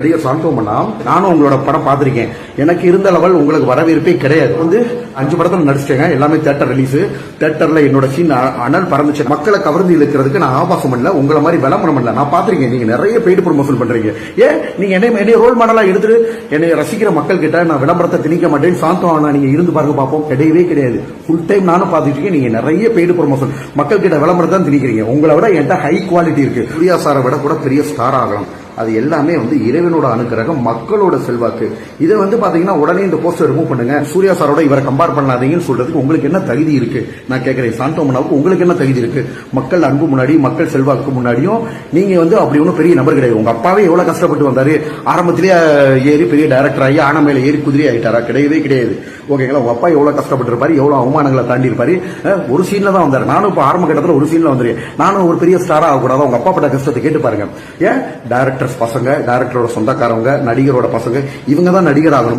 நடிகர் சாந்தோமனா நானும் உங்களோட படம் பார்த்திருக்கேன். எனக்கு இருந்த லெவல் உங்களுக்கு வரவேற்பே கிடையாது. வந்து அஞ்சு படத்துல நடிச்சிட்டேங்க. எல்லாமே தேட்டர் ரிலீஸ் தேட்டர்ல என்னோட சீன் அனல் பறந்துச்சு. மக்களை கவர்ந்து இழுக்கிறதுக்கு நான் ஆபாசம் பண்ணல. உங்களை மாதிரி விளம்பரம் பண்ணல. நான் பார்த்துருக்கேன். நீங்க நிறைய பெய்டு ப்ரொமோஷன் பண்றீங்க. ஏன்? நீங்க என்னை ரோல் மாடலா எடுத்துட்டு என்னை ரசிக்கிற மக்கள் கிட்ட நான் விளம்பரத்தை திணிக்க மாட்டேன். ஆனால் நீங்க இருந்து பாருங்க பார்ப்போம். கிடையவே கிடையாது. ஃபுல் டைம் நானும் பார்த்துட்டு இருக்கேன். நீங்க நிறைய பெய்டு ப்ரொமோஷன் மக்கள் கிட்ட விளம்பரத்தை தான் திணிக்கிறீங்க. உங்களை விட என்கிட்ட ஹை குவாலிட்டி இருக்கு. பிரியா சாரை விட கூட பெரிய ஸ்டார் ஆகலாம். அது எல்லாமே வந்து இறைவனோட அனுக்கிரகம் மக்களோட செல்வாக்கு. இதை வந்து பாத்தீங்கன்னா உடனே இந்த போஸ்டர் ரிமூவ் பண்ணுங்க. சூர்யா சாரோட இவரை கம்பேர் பண்ணாதீங்கன்னு சொல்றதுக்கு உங்களுக்கு என்ன தகுதி இருக்கு? நான் கேட்கிறேன் சாந்தோமனாவுக்கு உங்களுக்கு என்ன தகுதி இருக்கு? மக்கள் அன்பு முன்னாடி மக்கள் செல்வாக்கு முன்னாடியும் நீங்க வந்து அப்படி ஒன்றும் பெரிய நபர் கிடையாது. உங்க அப்பாவே எவ்வளவு கஷ்டப்பட்டு வந்தாரு? ஆரம்பத்திலேயே ஏறி பெரிய டைரக்டர் ஆகி ஆன மேல ஏறி குதிரை ஆகிட்டாரா கிடையவே கிடையாது. ஓகேங்களா உங்க அப்பா எவ்வளவு கஷ்டப்பட்டு இருப்பாரு எவ்வளவு அவமானங்களை தாண்டி இருப்பாரு ஒரு சீன்ல தான் வந்தாரு. நானும் இப்ப ஆரம்ப கட்டத்தில் ஒரு சீன்ல வந்துருக்கேன். நானும் ஒரு பெரிய ஸ்டாரா ஆகக்கூடாது? உங்க அப்பா பட்ட கஷ்டத்தை கேட்டு பாருங்க. ஏன்? ஆக்டர்ஸ் பசங்க டைரக்டரோட சொந்தக்காரவங்க நடிகரோட பசங்க இவங்க தான் நடிகர் ஆகணும்?